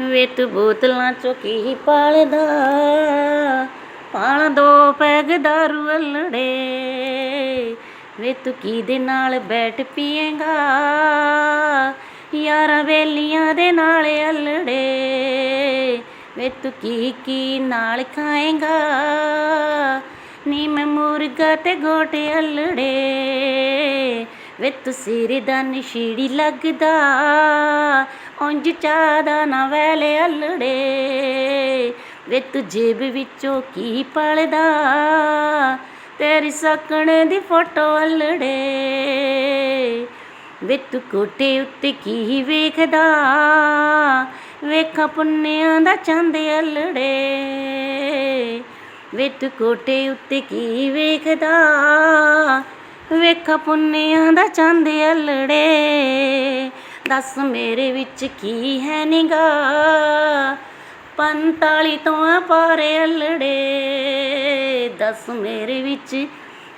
ਵੇ ਤੂੰ ਬੋਤਲਾਂ ਚੋਂ ਕੀ ਪਾਲਦਾ? ਪਾਲ ਦੋ ਪੈਗ ਦਾਰੂ ਅਲੜੇ। ਵੇ ਤੂੰ ਕਿਹਦੇ ਨਾਲ ਬੈਠ ਪੀਏਗਾ? ਯਾਰਾਂ ਵੇਲੀਆਂ ਦੇ ਨਾਲ ਅਲੜੇ। ਵੇ ਤੂੰ ਕੀ ਕੀ ਨਾਲ ਖਾਏਗਾ? ਨੀ ਮੈਂ ਮੁਰਗਾ ਤੇ ਗੋਟੇ ਅਲੜੇ। ਵੇ ਤੂੰ ਸਿਰ ਦਾ ਨਸ਼ੀੜੀ ਲੱਗਦਾ। ਉਂਝ ਚਾਦਾ ਨਾ ਵੈਲੇ ਅਲੜੇ। ਵੇ ਤੂੰ ਜੇਬ ਵਿੱਚੋਂ ਕੀ ਪਲਦਾ? ਤੇਰੀ ਸਕਣ ਦੀ ਫੋਟੋ ਅਲੜੇ। ਵੇ ਤੂੰ ਕੋਟੇ ਉੱਤੇ ਕੀ ਵੇਖਦਾ? ਵੇਖਾਂ ਪੁੰਨਿਆਂ ਦਾ ਚੰਦ ਅਲੜੇ। ਵੇ ਤੂੰ ਕੋਟੇ ਉੱਤੇ ਕੀ ਵੇਖਦਾ? ਵੇਖਾਂ ਪੁੰਨਿਆਂ ਦਾ ਚੰਦ ਅਲੜੇ। ਦੱਸ ਮੇਰੇ ਵਿੱਚ ਕੀ ਹੈ ਨਿਗਾ ਪੰਤਾਲੀ ਤੋਂ ਆ ਪਾਰੇ ਅਲੜੇ। ਦੱਸ ਮੇਰੇ ਵਿੱਚ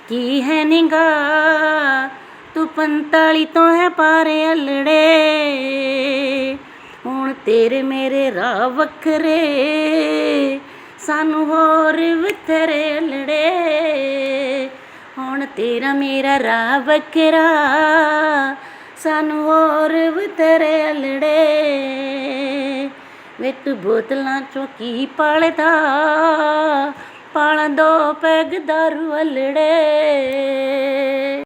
ਕੀ ਹੈ ਨਿਗਾ ਤੂੰ ਪੰਤਾਲੀ ਤੋਂ ਹੈ ਪਾਰੇ ਅਲੜੇ। ਹੁਣ ਤੇਰੇ ਮੇਰੇ ਰਾਹ ਵੱਖਰੇ। ਸਾਨੂੰ ਹੋਰ ਵਿਥਰੇ ਅਲੜੇ। ਹੁਣ ਤੇਰਾ ਮੇਰਾ ਰਾਹ ਵੱਖਰਾ। ਸਾਨੂੰ ਹੋਰ ਵਿਤਰੇ ਅਲੜੇ। ਵਿੱਚ ਬੋਤਲਾਂ ਚੋਂ ਕੀ ਪਾਲਦਾ? ਪਾਲਾਂ ਦੋ ਪੈਗ ਦਾਰੂ ਅਲੜੇ।